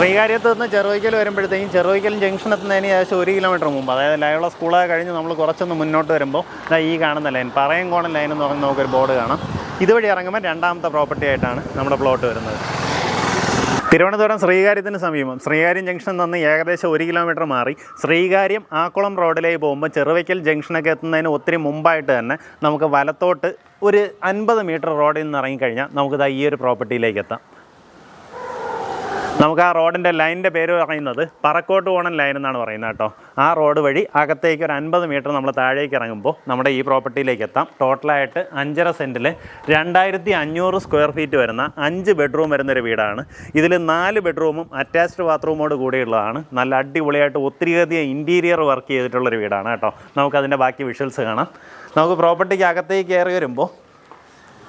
ശ്രീകാര്യത്ത് നിന്ന് ചെറുവയ്ക്കൽ വരുമ്പോഴത്തേക്കും ചെറുവയ്ക്കൽ ജംഗ്ഷൻ എത്തുന്നതിന് ഏകദേശം ഒരു കിലോമീറ്റർ മുമ്പ്. അതായത് ലൈവുള്ള സ്കൂളൊക്കെ കഴിഞ്ഞ് നമ്മൾ കുറച്ചൊന്ന് മുന്നോട്ട് വരുമ്പോൾ ഇതാ ഈ കാണുന്ന ലൈൻ പറയങ്കോണൻ ലൈൻ എന്ന് പറഞ്ഞ് നമുക്കൊരു ബോർഡ് കാണാം. ഇതുവഴി ഇറങ്ങുമ്പോൾ രണ്ടാമത്തെ പ്രോപ്പർട്ടി ആയിട്ടാണ് നമ്മുടെ പ്ലോട്ട് വരുന്നത്. തിരുവനന്തപുരം ശ്രീകാര്യത്തിന് സമീപം ശ്രീകാര്യം ജംഗ്ഷൻ നിന്ന് ഏകദേശം ഒരു കിലോമീറ്റർ മാറി ശ്രീകാര്യം ആക്കുളം റോഡിലേക്ക് പോകുമ്പോൾ ചെറുവയ്ക്കൽ ജംഗ്ഷനൊക്കെ എത്തുന്നതിന് ഒത്തിരി മുമ്പായിട്ട് തന്നെ നമുക്ക് വലത്തോട്ട് ഒരു അൻപത് മീറ്റർ റോഡിൽ നിന്ന് ഇറങ്ങിക്കഴിഞ്ഞാൽ നമുക്ക് ദാ ഈ ഒരു പ്രോപ്പർട്ടിയിലേക്ക് എത്താം. നമുക്ക് ആ റോഡിന്റെ ലൈനിന്റെ പേര് പറയുന്നത് പറക്കോട്ട് പോണൻ ലൈൻ എന്നാണ് പറയുന്നത് കേട്ടോ. ആ റോഡ് വഴി അകത്തേക്ക് ഒരു അൻപത് മീറ്റർ നമ്മൾ താഴേക്ക് ഇറങ്ങുമ്പോൾ നമ്മുടെ ഈ പ്രോപ്പർട്ടിയിലേക്ക് എത്താം. ടോട്ടലായിട്ട് അഞ്ചര സെന്റിൽ രണ്ടായിരത്തി അഞ്ഞൂറ് സ്ക്വയർ ഫീറ്റ് വരുന്ന അഞ്ച് ബെഡ്റൂം വരുന്നൊരു വീടാണ്. ഇതിൽ നാല് ബെഡ്റൂമും അറ്റാച്ച്ഡ് ബാത്റൂമോട് കൂടിയുള്ളതാണ്. നല്ല അടിപൊളിയായിട്ട് ഒത്തിരിയധികം ഇന്റീരിയർ വർക്ക് ചെയ്തിട്ടുള്ളൊരു വീടാണ് കേട്ടോ. നമുക്കതിന്റെ ബാക്കി വിഷ്വൽസ് കാണാം. നമുക്ക് പ്രോപ്പർട്ടിക്ക് അകത്തേക്ക് കയറി വരുമ്പോൾ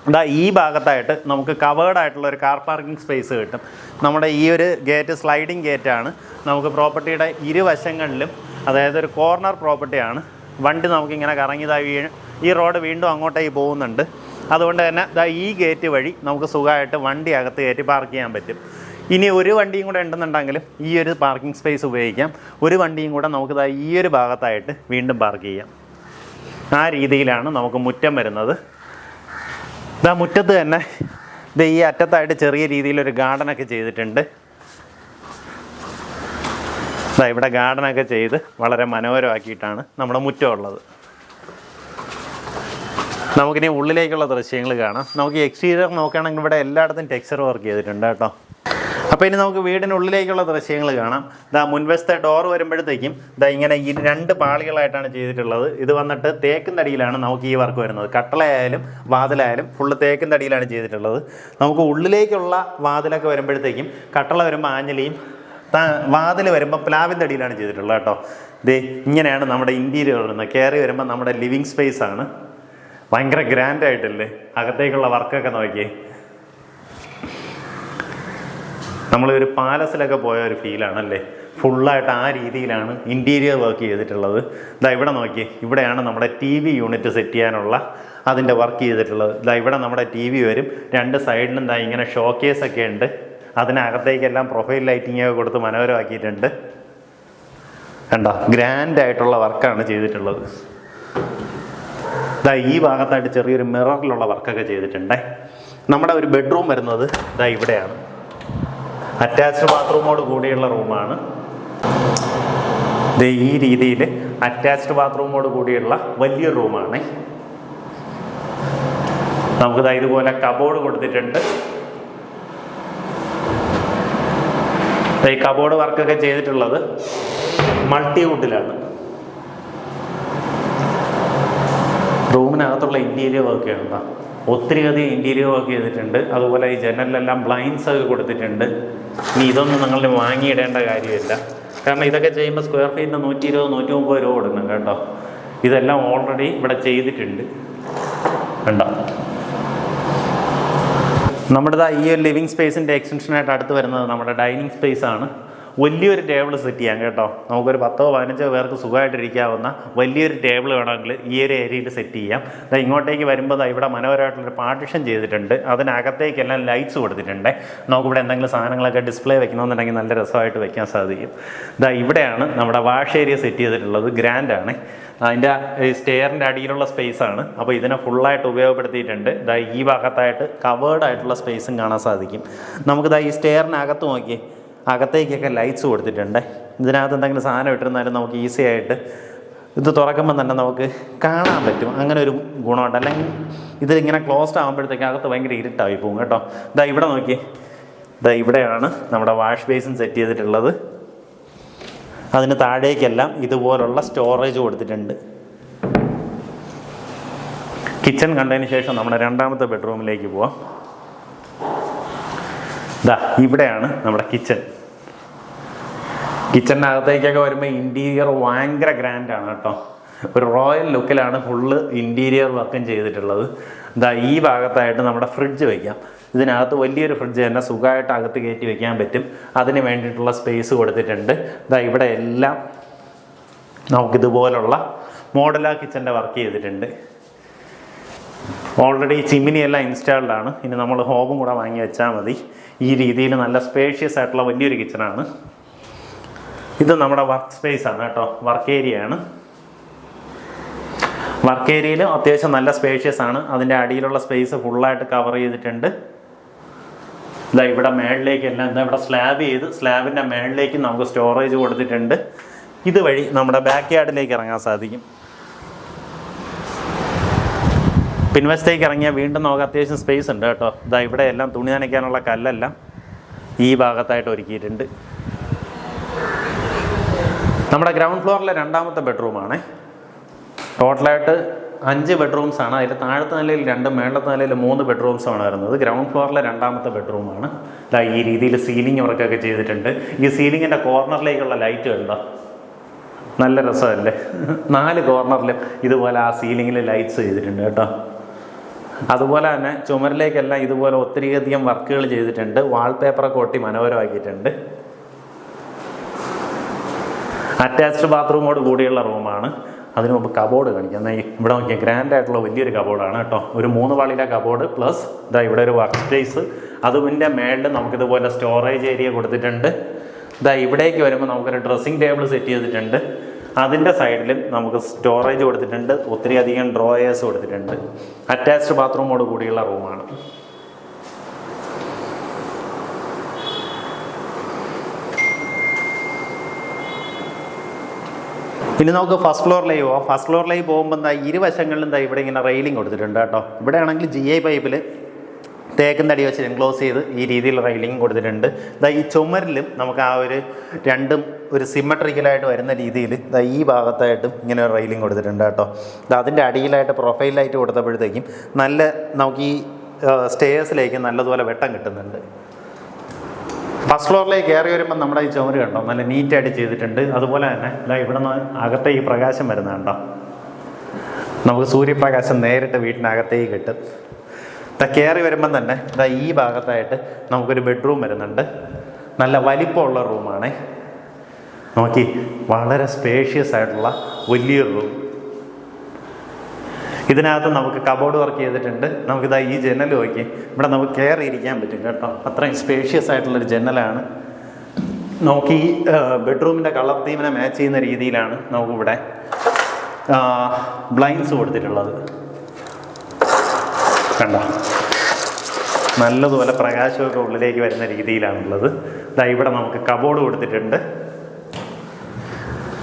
ഇതാ ഈ ഭാഗത്തായിട്ട് നമുക്ക് കവേർഡ് ആയിട്ടുള്ള ഒരു കാർ പാർക്കിംഗ് സ്പേസ് കിട്ടും. നമ്മുടെ ഈ ഒരു ഗേറ്റ് സ്ലൈഡിങ് ഗേറ്റാണ് നമുക്ക് പ്രോപ്പർട്ടിയുടെ ഇരുവശങ്ങളിലും അതായത് ഒരു കോർണർ പ്രോപ്പർട്ടിയാണ് വണ്ടി നമുക്കിങ്ങനെ കറങ്ങിയതായി വീഴും ഈ റോഡ് വീണ്ടും അങ്ങോട്ടേക്ക് പോകുന്നുണ്ട്. അതുകൊണ്ട് തന്നെ ദാ ഈ ഗേറ്റ് വഴി നമുക്ക് സുഖമായിട്ട് വണ്ടി അകത്ത് കയറ്റി പാർക്ക് ചെയ്യാൻ പറ്റും. ഇനി ഒരു വണ്ടിയും കൂടെ ഉണ്ടെന്നുണ്ടെങ്കിലും ഈ ഒരു പാർക്കിംഗ് സ്പേസ് ഉപയോഗിക്കാം. ഒരു വണ്ടിയും കൂടെ നമുക്ക് ദാ ഈ ഒരു ഭാഗത്തായിട്ട് വീണ്ടും പാർക്ക് ചെയ്യാം. ആ രീതിയിലാണ് നമുക്ക് മുറ്റം വരുന്നത്. ഇതാ മുറ്റത്ത് തന്നെ ഇത് ഈ അറ്റത്തായിട്ട് ചെറിയ രീതിയിലൊരു ഗാർഡനൊക്കെ ചെയ്തിട്ടുണ്ട്. ഇതാ ഇവിടെ ഗാർഡനൊക്കെ ചെയ്ത് വളരെ മനോഹരമാക്കിയിട്ടാണ് നമ്മുടെ മുറ്റം ഉള്ളത് നമുക്കിനി ഉള്ളിലേക്കുള്ള ദൃശ്യങ്ങൾ കാണാം. നമുക്ക് എക്സ്റ്റീരിയർ നോക്കുകയാണെങ്കിൽ ഇവിടെ എല്ലായിടത്തും ടെക്സ്ചർ വർക്ക് ചെയ്തിട്ടുണ്ട് കേട്ടോ. അപ്പോൾ ഇനി നമുക്ക് വീടിനുള്ളിലേക്കുള്ള ദൃശ്യങ്ങൾ കാണാം. ഇതാ മുൻവശത്തെ ഡോർ വരുമ്പോഴത്തേക്കും ഇതാ ഇങ്ങനെ ഈ രണ്ട് പാളികളായിട്ടാണ് ചെയ്തിട്ടുള്ളത്. ഇത് വന്നിട്ട് തേക്കും നമുക്ക് ഈ വർക്ക് വരുന്നത്. കട്ടളയായാലും വാതിലായാലും ഫുള്ള് തേക്കും തടിയിലാണ് ചെയ്തിട്ടുള്ളത്. നമുക്ക് ഉള്ളിലേക്കുള്ള വാതിലൊക്കെ വരുമ്പോഴത്തേക്കും കട്ടള വരുമ്പോൾ ആഞ്ഞലിയും വാതിൽ വരുമ്പോൾ പ്ലാവിൻ അടിയിലാണ് ചെയ്തിട്ടുള്ളത് കേട്ടോ. ദേ ഇങ്ങനെയാണ് നമ്മുടെ ഇന്റീരിയർ വരുന്നത്. കയറി വരുമ്പോൾ നമ്മുടെ ലിവിങ് സ്പേസ് ആണ്. ഭയങ്കര ഗ്രാൻഡ് ആയിട്ടല്ലേ? അകത്തേക്കുള്ള വർക്കൊക്കെ നോക്കിയേ. നമ്മളൊരു പാലസിലൊക്കെ പോയ ഒരു ഫീലാണല്ലേ? ഫുള്ളായിട്ട് ആ രീതിയിലാണ് ഇന്റീരിയർ വർക്ക് ചെയ്തിട്ടുള്ളത്. ഇതാ ഇവിടെ നോക്കി ഇവിടെയാണ് നമ്മുടെ ടി വി യൂണിറ്റ് സെറ്റ് ചെയ്യാനുള്ള അതിന്റെ വർക്ക് ചെയ്തിട്ടുള്ളത്. ഇതാ ഇവിടെ നമ്മുടെ ടി വി വരും. രണ്ട് സൈഡിലും ഇതാ ഇങ്ങനെ ഷോക്കേസ് ഒക്കെ ഉണ്ട്. അതിനകത്തേക്കെല്ലാം പ്രൊഫൈൽ ലൈറ്റിംഗ് ഒക്കെ കൊടുത്ത് മനോഹരമാക്കിയിട്ടുണ്ട്. കണ്ടോ? ഗ്രാൻഡ് ആയിട്ടുള്ള വർക്കാണ് ചെയ്തിട്ടുള്ളത്. ഇതാ ഈ ഭാഗത്തായിട്ട് ചെറിയൊരു മിററിലുള്ള വർക്കൊക്കെ ചെയ്തിട്ടുണ്ടേ. നമ്മുടെ ഒരു ബെഡ്റൂം വരുന്നത് ഇതാ ഇവിടെയാണ്. അറ്റാച്ച്ഡ് ബാത്റൂമോട് കൂടിയുള്ള റൂമാണ്. ഇത് ഈ രീതിയിൽ അറ്റാച്ച്ഡ് ബാത്റൂമോട് കൂടിയുള്ള വലിയൊരു റൂമാണ്. നമുക്ക് ദാ ഇതുപോലെ കബോർഡ് കൊടുത്തിട്ടുണ്ട്. ഈ കബോർഡ് വർക്കൊക്കെ ചെയ്തിട്ടുള്ളത് മൾട്ടിവുഡിലാണ് റൂമിനകത്തുള്ള ഇന്റീരിയർ വർക്ക് ഉണ്ട് ഒത്തിരി അധികം ഇന്റീരിയർ വർക്ക് ചെയ്തിട്ടുണ്ട്. അതുപോലെ ഈ ജനലിലെല്ലാം ബ്ലൈൻസ് ഒക്കെ കൊടുത്തിട്ടുണ്ട്. ഇനി ഇതൊന്നും നിങ്ങൾ വാങ്ങിയിടേണ്ട കാര്യമില്ല. കാരണം ഇതൊക്കെ ചെയ്യുമ്പോൾ സ്ക്വയർ ഫീറ്റിന് നൂറ്റി ഇരുപത് നൂറ്റി മുപ്പത് രൂപ കൊടുക്കണം കേട്ടോ. ഇതെല്ലാം ഓൾറെഡി ഇവിടെ ചെയ്തിട്ടുണ്ട്. കണ്ടോ? നമ്മുടെ ഈ ഒരു ലിവിങ് സ്പേസിന്റെ എക്സ്റ്റൻഷനായിട്ട് അടുത്ത് വരുന്നത് നമ്മുടെ ഡൈനിങ് സ്പേസ് ആണ്. വലിയൊരു ടേബിൾ സെറ്റ് ചെയ്യാം കേട്ടോ. നമുക്കൊരു പത്തോ പതിനഞ്ചോ പേർക്ക് സുഖമായിട്ടിരിക്കാവുന്ന വലിയൊരു ടേബിൾ വേണമെങ്കിൽ ഈ ഒരു ഏരിയയിൽ സെറ്റ് ചെയ്യാം. ദാ ഇങ്ങോട്ടേക്ക് വരുമ്പോൾ ദാ ഇവിടെ മനോഹരമായിട്ടുള്ളൊരു പാർട്ടിഷൻ ചെയ്തിട്ടുണ്ട്. അതിനകത്തേക്കെല്ലാം ലൈറ്റ്സ് കൊടുത്തിട്ടുണ്ട്. നമുക്കിവിടെ എന്തെങ്കിലും സാധനങ്ങളൊക്കെ ഡിസ്പ്ലേ വെക്കണമെന്നുണ്ടെങ്കിൽ നല്ല രസമായിട്ട് വെക്കാൻ സാധിക്കും. ദാ ഇവിടെയാണ് നമ്മുടെ വാഷ് ഏരിയ സെറ്റ് ചെയ്തിട്ടുള്ളത്. ഗ്രാൻഡ് ആണ്. അതിന്റെ സ്റ്റെയറിന്റെ അടിയിലുള്ള സ്പേസ് ആണ്. അപ്പോൾ ഇതിനെ ഫുള്ളായിട്ട് ഉപയോഗപ്പെടുത്തിയിട്ടുണ്ട്. ഇതാ ഈ ഭാഗത്തായിട്ട് കവേർഡ് ആയിട്ടുള്ള സ്പേസും കാണാൻ സാധിക്കും. നമുക്കിതാ ഈ സ്റ്റെയറിനകത്ത് നോക്കി അകത്തേക്കൊക്കെ ലൈറ്റ്സ് കൊടുത്തിട്ടുണ്ട്. ഇതിനകത്ത് എന്തെങ്കിലും സാധനം ഇട്ടിരുന്നാലും നമുക്ക് ഈസി ആയിട്ട് ഇത് തുറക്കുമ്പം തന്നെ നമുക്ക് കാണാൻ പറ്റും. അങ്ങനെ ഒരു ഗുണമുണ്ട്. അല്ലെങ്കിൽ ഇതിങ്ങനെ ക്ലോസ്ഡ് ആകുമ്പോഴത്തേക്ക് അകത്ത് ഭയങ്കര ഇരുട്ടായി പോകും കേട്ടോ. ഇതാ ഇവിടെ നോക്കി ഇതാ ഇവിടെയാണ് നമ്മുടെ വാഷ് ബേസിൻ സെറ്റ് ചെയ്തിട്ടുള്ളത്. അതിന് താഴേക്കെല്ലാം ഇതുപോലുള്ള സ്റ്റോറേജ് കൊടുത്തിട്ടുണ്ട്. കിച്ചൺ കണ്ടതിന് ശേഷം നമ്മുടെ രണ്ടാമത്തെ ബെഡ്റൂമിലേക്ക് പോവാം. ഇതാ ഇവിടെയാണ് നമ്മുടെ കിച്ചൺ കിച്ചണിനകത്തേക്കൊക്കെ വരുമ്പോൾ ഇന്റീരിയർ ഭയങ്കര ഗ്രാൻഡാണ് കേട്ടോ. ഒരു റോയൽ ലുക്കിലാണ് ഫുള്ള് ഇന്റീരിയർ വർക്കും ചെയ്തിട്ടുള്ളത്. ദാ ഈ ഭാഗത്തായിട്ട് നമ്മുടെ ഫ്രിഡ്ജ് വയ്ക്കാം ഇതിനകത്ത് വലിയൊരു ഫ്രിഡ്ജ് തന്നെ സുഖമായിട്ട് അകത്ത് കയറ്റി വെക്കാൻ പറ്റും. അതിന് വേണ്ടിയിട്ടുള്ള സ്പേസ് കൊടുത്തിട്ടുണ്ട്. ദാ ഇവിടെ എല്ലാം നമുക്കിതുപോലുള്ള മോഡലാ കിച്ചന്റെ വർക്ക് ചെയ്തിട്ടുണ്ട്. ഓൾറെഡി ചിമ്മിനിയെല്ലാം ഇൻസ്റ്റാൾഡ് ആണ്. ഇനി നമ്മൾ ഹോബും കൂടെ വാങ്ങി വെച്ചാൽ മതി. ഈ രീതിയിൽ നല്ല സ്പേഷ്യസ് ആയിട്ടുള്ള വലിയൊരു കിച്ചണാണ് ഇത് നമ്മുടെ വർക്ക് സ്പേസ് ആണ് കേട്ടോ. വർക്ക് ഏരിയ ആണ്. വർക്ക് ഏരിയയിൽ അത്യാവശ്യം നല്ല സ്പേഷ്യസ് ആണ്. അതിന്റെ അടിയിലുള്ള സ്പേസ് ഫുള്ളായിട്ട് കവർ ചെയ്തിട്ടുണ്ട്. ഇതാ ഇവിടെ മേളിലേക്ക് എല്ലാം എന്താ ഇവിടെ സ്ലാബ് ചെയ്ത് സ്ലാബിന്റെ മേളിലേക്ക് നമുക്ക് സ്റ്റോറേജ് കൊടുത്തിട്ടുണ്ട്. ഇതുവഴി നമ്മുടെ ബാക്ക് യാർഡിലേക്ക് ഇറങ്ങാൻ സാധിക്കും. പിൻവശത്തേക്ക് ഇറങ്ങിയാൽ വീണ്ടും നമുക്ക് അത്യാവശ്യം സ്പേസ് ഉണ്ട് കേട്ടോ. ഇതാ ഇവിടെ എല്ലാം തുണി നനയ്ക്കാനുള്ള കല്ലെല്ലാം ഈ ഭാഗത്തായിട്ട് ഒരുക്കിയിട്ടുണ്ട്. നമ്മുടെ ഗ്രൗണ്ട് ഫ്ലോറിലെ രണ്ടാമത്തെ ബെഡ്റൂമാണ് ടോട്ടലായിട്ട് അഞ്ച് ബെഡ്റൂംസ് ആണ്. അതിൽ താഴത്തെ നിലയിൽ രണ്ട് മേളത്തെ നിലയിൽ മൂന്ന് ബെഡ്റൂംസ് ആണ് വരുന്നത്. ഗ്രൗണ്ട് ഫ്ലോറിലെ രണ്ടാമത്തെ ബെഡ്റൂമാണ് ഇതാ ഈ രീതിയിൽ സീലിംഗ് വർക്കൊക്കെ ചെയ്തിട്ടുണ്ട്. ഈ സീലിങ്ങിന്റെ കോർണറിലേക്കുള്ള ലൈറ്റ് കണ്ടോ? നല്ല രസമല്ലേ? നാല് കോർണറിലും ഇതുപോലെ ആ സീലിങ്ങിൽ ലൈറ്റ്സ് ചെയ്തിട്ടുണ്ട് കേട്ടോ. അതുപോലെ തന്നെ ചുമരിലേക്കെല്ലാം ഇതുപോലെ ഒത്തിരി ഒത്തിരിയധികം വർക്കുകൾ ചെയ്തിട്ടുണ്ട്. വാൾപേപ്പറൊക്കെ ഒട്ടി മനോഹരമാക്കിയിട്ടുണ്ട്. അറ്റാച്ച്ഡ് ബാത്റൂമോട് കൂടിയുള്ള റൂമാണ്. അതിന് മുമ്പ് കബോർഡ് കാണിക്കാം. എന്നാൽ ഇവിടെ നോക്കിയാൽ ഗ്രാൻഡ് ആയിട്ടുള്ള വലിയൊരു കബോർഡാണ് കേട്ടോ. ഒരു മൂന്ന് പാളിയിലെ കബോർഡ് പ്ലസ് ഇതാ ഇവിടെ ഒരു വർക്ക് സ്പേസ് അതിന്റെ മേളിൽ നമുക്കിതുപോലെ സ്റ്റോറേജ് ഏരിയ കൊടുത്തിട്ടുണ്ട്. ഇതാ ഇവിടേക്ക് വരുമ്പോൾ നമുക്കൊരു ഡ്രസ്സിംഗ് ടേബിൾ സെറ്റ് ചെയ്തിട്ടുണ്ട്. അതിന്റെ സൈഡിലും നമുക്ക് സ്റ്റോറേജ് കൊടുത്തിട്ടുണ്ട്. ഒത്തിരി അധികം ഡ്രോയേഴ്സ് കൊടുത്തിട്ടുണ്ട്. അറ്റാച്ച്ഡ് ബാത്റൂമോട് കൂടിയുള്ള റൂമാണ് പിന്നെ നമുക്ക് ഫസ്റ്റ് ഫ്ലോറിലേക്ക് പോവാം. ഫസ്റ്റ് ഫ്ലോറിലേക്ക് പോകുമ്പോൾ എന്താ ഇരുവശങ്ങളിലും എന്താ ഇവിടെ ഇങ്ങനെ റെയിലിംഗ് കൊടുത്തിട്ടുണ്ട് കേട്ടോ. ഇവിടെയാണെങ്കിൽ ജി ഐ പൈപ്പിൽ തേക്കും തടി വെച്ച് എൻക്ലോസ് ചെയ്ത് ഈ രീതിയിൽ റെയിലിംഗ് കൊടുത്തിട്ടുണ്ട്. ഇതാ ഈ ചുമരിലും നമുക്ക് ആ ഒരു രണ്ടും ഒരു സിമ്മട്രിക്കലായിട്ട് വരുന്ന രീതിയിൽ ഇതാ ഈ ഭാഗത്തായിട്ടും ഇങ്ങനെ ഒരു റെയിലിംഗ് കൊടുത്തിട്ടുണ്ട് കേട്ടോ. ഇത് അതിന്റെ അടിയിലായിട്ട് പ്രൊഫൈലായിട്ട് കൊടുത്തപ്പോഴത്തേക്കും നല്ല നമുക്ക് ഈ സ്റ്റേഴ്സിലേക്ക് നല്ലതുപോലെ വെട്ടം കിട്ടുന്നുണ്ട്. ഫസ്റ്റ് ഫ്ലോറിലേക്ക് കയറി വരുമ്പോൾ നമ്മുടെ ഈ ചുമര് കണ്ടോ? നല്ല നീറ്റായിട്ട് ചെയ്തിട്ടുണ്ട്. അതുപോലെ തന്നെ ഇതാ ഇവിടെ നിന്ന് അകത്തെ ഈ പ്രകാശം വരുന്നുണ്ടോ നമുക്ക് സൂര്യപ്രകാശം നേരിട്ട് വീട്ടിനകത്തേക്ക് കിട്ടും. കയറി വരുമ്പം തന്നെ ഇതാ ഈ ഭാഗത്തായിട്ട് നമുക്കൊരു ബെഡ്റൂം വരുന്നുണ്ട്. നല്ല വലിപ്പമുള്ള റൂമാണ് നോക്കി വളരെ സ്പേഷ്യസ് ആയിട്ടുള്ള വലിയൊരു റൂം ഇതിനകത്ത് നമുക്ക് കബോർഡ് വർക്ക് ചെയ്തിട്ടുണ്ട്. നമുക്കിതാ ഈ ജനൽ നോക്കി. ഇവിടെ നമുക്ക് കയറി ഇരിക്കാൻ പറ്റും കേട്ടോ. അത്രയും സ്പേഷ്യസ് ആയിട്ടുള്ളൊരു ജനലാണ്. നോക്കി ബെഡ്റൂമിന്റെ കളർ തീമിനെ മാച്ച് ചെയ്യുന്ന രീതിയിലാണ് നമുക്കിവിടെ ബ്ലൈൻസ് കൊടുത്തിട്ടുള്ളത്. കണ്ടോ നല്ലതുപോലെ പ്രകാശമൊക്കെ ഉള്ളിലേക്ക് വരുന്ന രീതിയിലാണുള്ളത്. ഇതാ ഇവിടെ നമുക്ക് കബോർഡ് കൊടുത്തിട്ടുണ്ട്.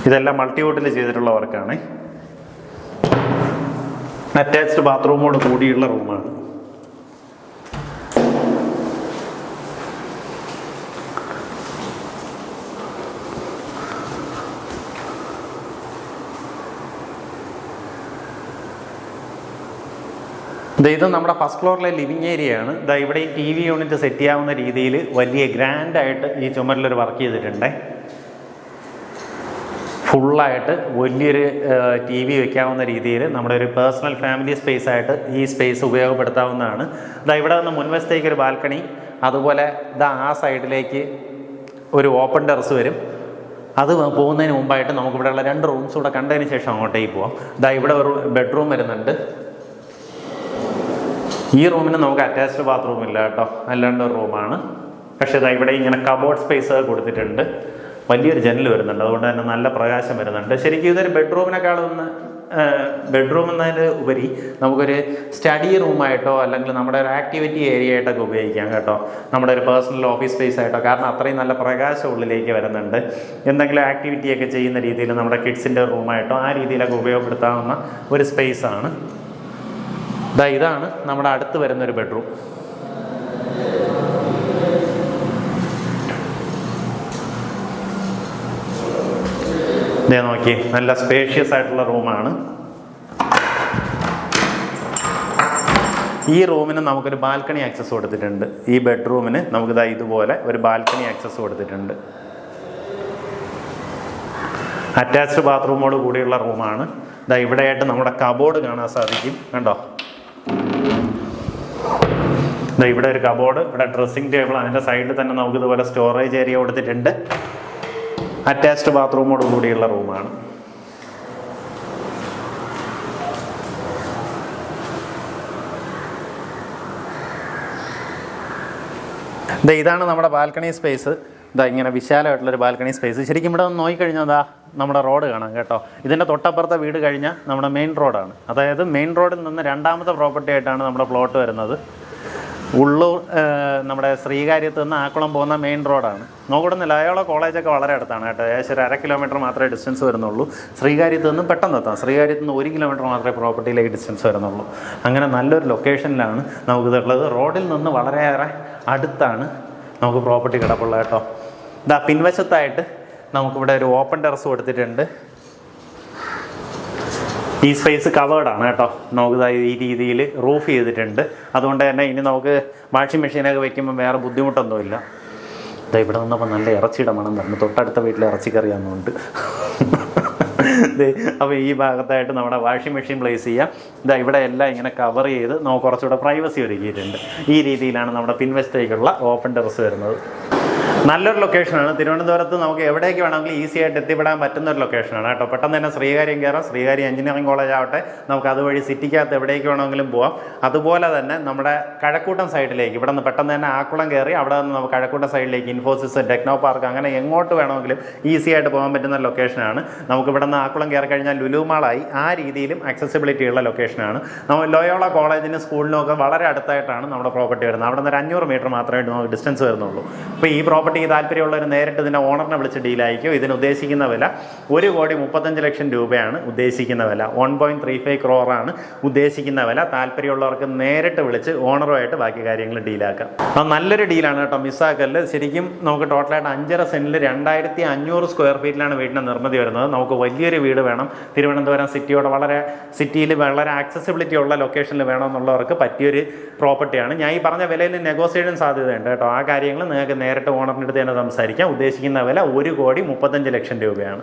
ഇതെല്ലാം മൾട്ടി ചെയ്തിട്ടുള്ള വർക്കാണ് അറ്റാച്ച്ഡ് ബാത്റൂമോട് കൂടിയുള്ള റൂമാണ് ദേ ഇത് നമ്മുടെ ഫസ്റ്റ് ഫ്ലോറിലെ ലിവിങ് ഏരിയയാണ് ഇതാ ഇവിടെ ഈ ടി വി യൂണിറ്റ് സെറ്റ് ചെയ്യാവുന്ന രീതിയിൽ വലിയ ഗ്രാൻഡായിട്ട് ഈ ചുമരിലൊരു വർക്ക് ചെയ്തിട്ടുണ്ട്. ഫുള്ളായിട്ട് വലിയൊരു ടി വി വെക്കാവുന്ന രീതിയിൽ നമ്മുടെ ഒരു പേഴ്സണൽ ഫാമിലി സ്പേസ് ആയിട്ട് ഈ സ്പേസ് ഉപയോഗപ്പെടുത്താവുന്നതാണ്. ഇതാ ഇവിടെ നിന്ന് മുൻവശത്തേക്ക് ഒരു ബാൽക്കണി അതുപോലെ ഇതാ ആ സൈഡിലേക്ക് ഒരു ഓപ്പൺ ടെറസ് വരും. അത് പോകുന്നതിന് മുമ്പായിട്ട് നമുക്കിവിടെയുള്ള രണ്ട് റൂംസ് കൂടെ കണ്ടതിന് ശേഷം അങ്ങോട്ടേക്ക് പോവാം. ഇതാ ഇവിടെ ഒരു ബെഡ്റൂം വരുന്നുണ്ട്. ഈ റൂമിന് നമുക്ക് അറ്റാച്ച്ഡ് ബാത്റൂം ഇല്ല കേട്ടോ. അല്ലാണ്ട് ഒരു റൂമാണ്. പക്ഷേ ഇതാ ഇവിടെ ഇങ്ങനെ കബോർഡ് സ്പേസ് കൊടുത്തിട്ടുണ്ട്. വലിയൊരു ജനൽ വരുന്നുണ്ട്. അതുകൊണ്ട് തന്നെ നല്ല പ്രകാശം വരുന്നുണ്ട്. ശരിക്കും ഇതൊരു ബെഡ്റൂമിനേക്കാളും ഒന്ന് ബെഡ്റൂം എന്നതിന് ഉപരി നമുക്കൊരു സ്റ്റഡി റൂമായിട്ടോ അല്ലെങ്കിൽ നമ്മുടെ ഒരു ആക്ടിവിറ്റി ഏരിയ ആയിട്ടൊക്കെ ഉപയോഗിക്കാം കേട്ടോ. നമ്മുടെ ഒരു പേഴ്സണൽ ഓഫീസ് സ്പേസ് ആയിട്ടോ. കാരണം അത്രയും നല്ല പ്രകാശം ഉള്ളിലേക്ക് വരുന്നുണ്ട്. എന്തെങ്കിലും ആക്ടിവിറ്റിയൊക്കെ ചെയ്യുന്ന രീതിയിൽ നമ്മുടെ കിഡ്സിന്റെ റൂമായിട്ടോ ആ രീതിയിലൊക്കെ ഉപയോഗപ്പെടുത്താവുന്ന ഒരു സ്പേസ് ആണ്. ഇതാ ഇതാണ് നമ്മുടെ അടുത്ത് വരുന്ന ഒരു ബെഡ്റൂം. ഇതേ നോക്കി നല്ല സ്പേഷ്യസ് ആയിട്ടുള്ള റൂമാണ്. ഈ റൂമിന് നമുക്കൊരു ബാൽക്കണി ആക്സസ് കൊടുത്തിട്ടുണ്ട്. ഈ ബെഡ്റൂമിന് നമുക്ക് നമുക്കിതാ ഇതുപോലെ ഒരു ബാൽക്കണി ആക്സസ് കൊടുത്തിട്ടുണ്ട്. അറ്റാച്ച്ഡ് ബാത്റൂമോട് കൂടിയുള്ള റൂമാണ്. ഇതാ ഇവിടെയായിട്ട് നമ്മുടെ കബോർഡ് കാണാൻ സാധിക്കും. കണ്ടോ? ദാ ഇവിടെ ഒരു കബോർഡ് ഇവിടെ ഡ്രസ്സിംഗ് ടേബിൾ അതിന്റെ സൈഡിൽ തന്നെ നമുക്ക് ഇതുപോലെ സ്റ്റോറേജ് ഏരിയ കൊടുത്തിട്ടുണ്ട്. അറ്റാച്ച്ഡ് ബാത്റൂമോട് കൂടിയുള്ള റൂമാണ് ഇതാണ് നമ്മുടെ ബാൽക്കണി സ്പേസ് ഇതാ ഇങ്ങനെ വിശാലമായിട്ടുള്ളൊരു ബാൽക്കണി സ്പേസ് ശരിക്കും ഇവിടെ ഒന്ന് നോക്കിക്കഴിഞ്ഞാൽ ദാ നമ്മുടെ റോഡ് കാണാം കേട്ടോ. ഇതിന്റെ തൊട്ടപ്പുറത്തെ വീട് കഴിഞ്ഞാൽ നമ്മുടെ മെയിൻ റോഡാണ് അതായത് മെയിൻ റോഡിൽ നിന്ന് രണ്ടാമത്തെ പ്രോപ്പർട്ടി ആയിട്ടാണ് നമ്മുടെ പ്ലോട്ട് വരുന്നത്. ഉള്ളൂർ നമ്മുടെ ശ്രീകാര്യത്ത് നിന്ന് ആക്കുളം പോകുന്ന മെയിൻ റോഡാണ് നോക്കിടുന്ന ലയോള കോളേജൊക്കെ വളരെ അടുത്താണ് കേട്ടോ. ഏകദേശം ഒരു അര കിലോമീറ്റർ മാത്രമേ ഡിസ്റ്റൻസ് വരുന്നുള്ളൂ. ശ്രീകാര്യത്ത് നിന്ന് പെട്ടെന്ന് എത്താം. ശ്രീകാര്യത്ത് നിന്ന് ഒരു കിലോമീറ്റർ മാത്രമേ പ്രോപ്പർട്ടിയിലേക്ക് ഡിസ്റ്റൻസ് വരുന്നുള്ളൂ. അങ്ങനെ നല്ലൊരു ലൊക്കേഷനിലാണ് നമുക്കിതുള്ളത് റോഡിൽ നിന്ന് വളരെയേറെ അടുത്താണ് നമുക്ക് പ്രോപ്പർട്ടി കിടപ്പുള്ളത് കേട്ടോ. ഇതാ പിൻവശത്തായിട്ട് നമുക്കിവിടെ ഒരു ഓപ്പൺ ടെറസ് കൊടുത്തിട്ടുണ്ട്. ഈ സ്പേസ് കവേർഡ് ആണ് കേട്ടോ. നമുക്ക് ഈ രീതിയിൽ റൂഫ് ചെയ്തിട്ടുണ്ട്. അതുകൊണ്ട് തന്നെ ഇനി നമുക്ക് വാഷിംഗ് മെഷീനൊക്കെ വെക്കുമ്പോൾ വേറെ ബുദ്ധിമുട്ടൊന്നുമില്ല. ഇതാ ഇവിടെ നിന്നപ്പോൾ നല്ല ഇറച്ചിയുടെ മണം തന്നെ തൊട്ടടുത്ത വീട്ടിൽ ഇറച്ചിക്കറിയാവുന്നുണ്ട് അപ്പോൾ ഈ ഭാഗത്തായിട്ട് നമ്മുടെ വാഷിംഗ് മെഷീൻ പ്ലേസ് ചെയ്യാം. ഇതാ ഇവിടെ എല്ലാം ഇങ്ങനെ കവർ ചെയ്ത് നമുക്ക് കുറച്ചുകൂടെ പ്രൈവസി ഒരുക്കിയിട്ടുണ്ട്. ഈ രീതിയിലാണ് നമ്മുടെ പിൻവശത്തേക്കുള്ള ഓപ്പൺ ടെറസ് വരുന്നത്. നല്ലൊരു ലൊക്കേഷനാണ് തിരുവനന്തപുരത്ത് നമുക്ക് എവിടേക്ക് വേണമെങ്കിലും ഈസി ആയിട്ട് എത്തിപ്പെടാൻ പറ്റുന്ന ഒരു ലൊക്കേഷനാണ് കേട്ടോ. പെട്ടെന്ന് തന്നെ ശ്രീകാര്യം കയറാം ശ്രീകാര്യം എഞ്ചിനീയറിംഗ് കോളേജ് ആവട്ടെ. നമുക്ക് അതുവഴി സിറ്റിക്കകത്ത് എവിടേക്ക് വേണമെങ്കിലും പോവാം. അതുപോലെ തന്നെ നമ്മുടെ കഴക്കൂട്ടം സൈഡിലേക്ക് ഇവിടെ നിന്ന് പെട്ടെന്ന് തന്നെ ആക്കുളം കയറി അവിടെ നിന്ന് നമുക്ക് കഴക്കൂട്ടം സൈഡിലേക്ക് ഇൻഫോസിസ് ടെക്നോ പാർക്ക് അങ്ങനെ എങ്ങോട്ട് വേണമെങ്കിലും ഈസി ആയിട്ട് പോകാൻ പറ്റുന്ന ലൊക്കേഷനാണ് നമുക്ക് ഇവിടെ നിന്ന് ആക്കുളം കയറി കഴിഞ്ഞാൽ ലുലുമാളായി ആ രീതിയിലും അക്സസിബിലിറ്റി ഉള്ള ലൊക്കേഷനാണ് നമ്മൾ ലോയോള കോളേജിനും സ്കൂളിനും ഒക്കെ വളരെ അടുത്തായിട്ടാണ് നമ്മുടെ പ്രോപ്പർട്ടി വരുന്നത്. അവിടെ നിന്ന് ഒരു അഞ്ഞൂറ് മീറ്റർ മാത്രമേ നമുക്ക് ഡിസ്റ്റൻസ് വരുന്നുള്ളൂ. അപ്പോൾ ഈ പ്രോപ്പർട്ടിക്ക് താല്പര്യമുള്ളവർ നേരിട്ട് ഇതിന്റെ ഓണറിനെ വിളിച്ച് ഡീലായിരിക്കും ഇതിന് ഉദ്ദേശിക്കുന്ന വില ഒരു കോടി മുപ്പത്തഞ്ച് ലക്ഷം രൂപയാണ് ഉദ്ദേശിക്കുന്ന വില. വൺ പോയിന്റ് ത്രീ ഫൈവ് ക്രോറാണ് ഉദ്ദേശിക്കുന്ന വില. താല്പര്യമുള്ളവർക്ക് നേരിട്ട് വിളിച്ച് ഓണറുമായിട്ട് ബാക്കി കാര്യങ്ങൾ ഡീലാക്കാം അപ്പം നല്ലൊരു ഡീലാണ് കേട്ടോ മിസ്സാക്കല്ല്. ശരിക്കും നമുക്ക് ടോട്ടലായിട്ട് അഞ്ചര സെന്റിൽ രണ്ടായിരത്തി അഞ്ഞൂറ് സ്ക്വയർ ഫീറ്റിലാണ് വീടിന്റെ നിർമ്മിതി വരുന്നത്. നമുക്ക് വലിയൊരു വീട് വേണം. തിരുവനന്തപുരം സിറ്റിയോട് വളരെ സിറ്റിയിൽ വളരെ ആക്സസിബിലിറ്റി ഉള്ള ലൊക്കേഷനിൽ വേണമെന്നുള്ളവർക്ക് പറ്റിയൊരു പ്രോപ്പർട്ടിയാണ് ഞാൻ ഈ പറഞ്ഞ വിലയിൽ നെഗോസിയേഷൻ സാധ്യതയുണ്ട് കേട്ടോ. ആ കാര്യങ്ങൾ നിങ്ങൾക്ക് നേരിട്ട് ഓണറിന്റെ അടുത്ത് തന്നെ സംസാരിക്കാം. ഉദ്ദേശിക്കുന്ന വില ഒരു കോടി മുപ്പത്തഞ്ച് ലക്ഷം രൂപയാണ്.